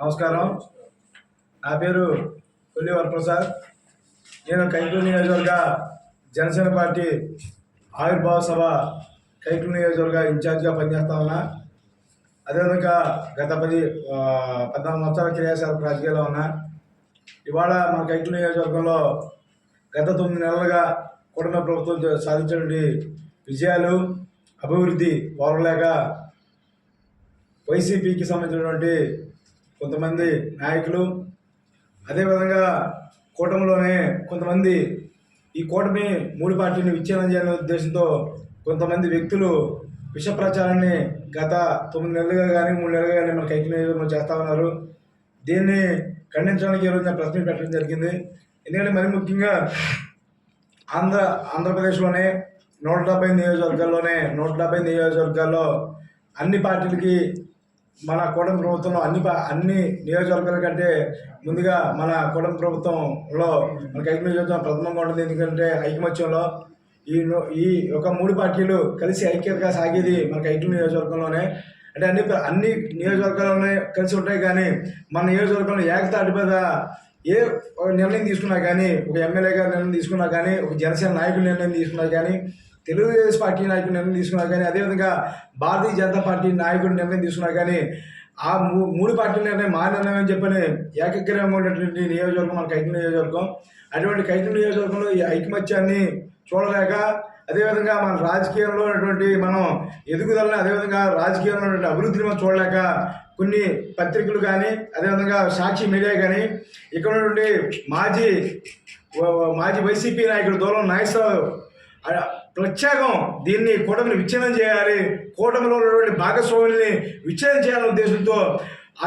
నమస్కారం. నా పేరు కొల్లి వరప్రసాద్. నేను కైకూరు నియోజకవర్గ జనసేన పార్టీ ఆవిర్భావ సభ కైకూరు నియోజకవర్గ ఇన్ఛార్జిగా పనిచేస్తా ఉన్నా. అదేవిధంగా గత పది పద్నాలుగు సంవత్సరాల క్రియాశాల రాజకీయాల్లో ఉన్నా. ఇవాళ మన కైకూరు నియోజకవర్గంలో గత తొమ్మిది నెలలుగా కుటుంబ ప్రభుత్వం సాధించినటువంటి విజయాలు అభివృద్ధి ఓరలేక వైసీపీకి సంబంధించినటువంటి కొంతమంది నాయకులు అదేవిధంగా కూటమిలోనే కొంతమంది ఈ కూటమి మూడు పార్టీని విచ్ఛేదం చేయాలనే ఉద్దేశంతో కొంతమంది వ్యక్తులు విష ప్రచారాన్ని గత తొమ్మిది నెలలుగా కానీ మూడు నెలలుగా కానీ మన కైకి నియోజకవర్గంలో చేస్తూ ఉన్నారు. దీన్ని ఖండించడానికి ఈరోజు నేను ప్రశ్న పెట్టడం జరిగింది. ఎందుకంటే మరి ముఖ్యంగా ఆంధ్ర ఆంధ్రప్రదేశ్లోనే నూట డెబ్బై నియోజకవర్గాల్లోనే నూట డెబ్బై నియోజకవర్గాల్లో అన్ని పార్టీలకి మన కూటమి ప్రభుత్వంలో అన్ని పా- అన్ని నియోజకవర్గాల కంటే ముందుగా మన కూటమి ప్రభుత్వంలో మనకి ఐక్య నియోజకవర్గం ప్రథమంగా ఉంటుంది ఎందుకంటే ఐకమత్యంలో ఈ ఈ ఒక మూడు పార్టీలు కలిసి ఐక్యతగా సాగేది మనకి ఐక్య నియోజకవర్గంలోనే. అంటే అన్ని అన్ని నియోజకవర్గాల్లోనే కలిసి ఉంటాయి కానీ మన నియోజకవర్గంలో ఏకతాటి మీద ఏ ఒక నిర్ణయం తీసుకున్నా కానీ ఒక ఎమ్మెల్యే గారు నిర్ణయం తీసుకున్నా కానీ ఒక జనసేన నాయకులు నిర్ణయం తీసుకున్నా కానీ తెలుగుదేశం పార్టీ నాయకుడు నిర్ణయం తీసుకున్నారు కానీ అదేవిధంగా భారతీయ జనతా పార్టీ నాయకుడు నిర్ణయం తీసుకున్నారు కానీ ఆ మూ మూడు పార్టీల నిర్ణయం మా నిర్ణయం అని చెప్పని ఏకగ్రీవంగా ఉన్నటువంటి నియోజకవర్గం మన కైతు నియోజకవర్గం. అటువంటి కైతు నియోజకవర్గంలో ఈ ఐకమత్యాన్ని చూడలేక అదేవిధంగా మన రాజకీయంలో ఉన్నటువంటి మనం ఎదుగుదలని అదేవిధంగా రాజకీయంలో ఉన్నటువంటి అభివృద్ధిని మనం చూడలేక కొన్ని పత్రికలు కానీ అదేవిధంగా సాక్షి మీడియా కానీ ఇక్కడ ఉన్నటువంటి మాజీ మాజీ వైసీపీ నాయకుడు దూరం నాగేశ్వరరావు ప్రత్యేకం దీన్ని కూటమిని విచ్ఛేదం చేయాలి. కూటమిలో ఉన్నటువంటి భాగస్వాముల్ని విచ్ఛేదం చేయాలనే ఉద్దేశంతో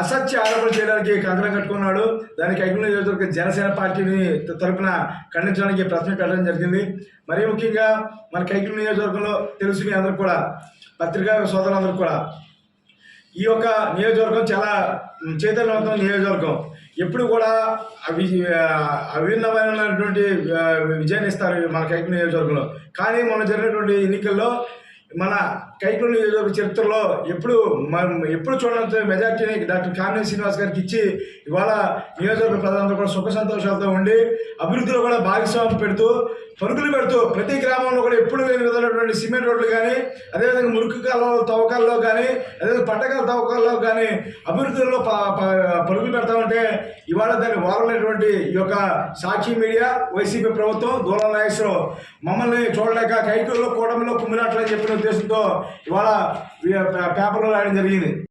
అసత్య ఆరోపణ చేయడానికి కంకణం కట్టుకున్నాడు. దానికి ఐక్య నియోజకవర్గ జనసేన పార్టీని తరపున ఖండించడానికి ప్రశ్న పెట్టడం జరిగింది. మరీ ముఖ్యంగా మన కైకుల నియోజకవర్గంలో తెలుసు మీ అందరికి కూడా పత్రికా సోదరులందరూ కూడా. ఈ యొక్క నియోజకవర్గం చాలా చైతన్యవంతమైన నియోజకవర్గం. ఎప్పుడు కూడా అవి అభిన్నమైనటువంటి విజయాన్ని ఇస్తారు మన కైకుల నియోజకవర్గంలో. కానీ మొన్న జరిగినటువంటి ఎన్నికల్లో మన కైకుల నియోజకవర్గ చరిత్రలో ఎప్పుడు మనం ఎప్పుడు చూడనంత మెజార్టీని డాక్టర్ కామినేని శ్రీనివాస్ గారికి ఇచ్చి ఇవాళ నియోజకవర్గ ప్రజలందరూ కూడా సుఖ సంతోషాలతో ఉండి అభివృద్ధిలో కూడా భాగస్వామ్యం పెడుతూ పరుగులు పెడుతూ ప్రతి గ్రామంలో కూడా ఎప్పుడు లేని విధమైనటువంటి సిమెంట్ రోడ్లు కానీ అదేవిధంగా మురికి కాలువ తవ్వకాల్లో కానీ అదేవిధంగా పంటకాల తవ్వకాల్లో కానీ అభివృద్ధిలో ప- ప- పరుగులు పెడతా ఉంటే ఇవాళ దాన్ని వారలేటువంటి ఈ యొక్క సాక్షి మీడియా వైసీపీ ప్రభుత్వం దూరం నాగేశ్వరరావు మమ్మల్ని చూడలేక కైకూరులో కూటమిలో కుమ్మినట్లని చెప్పిన ఉద్దేశంతో ఇవాళ పేపర్లో రాయడం జరిగింది.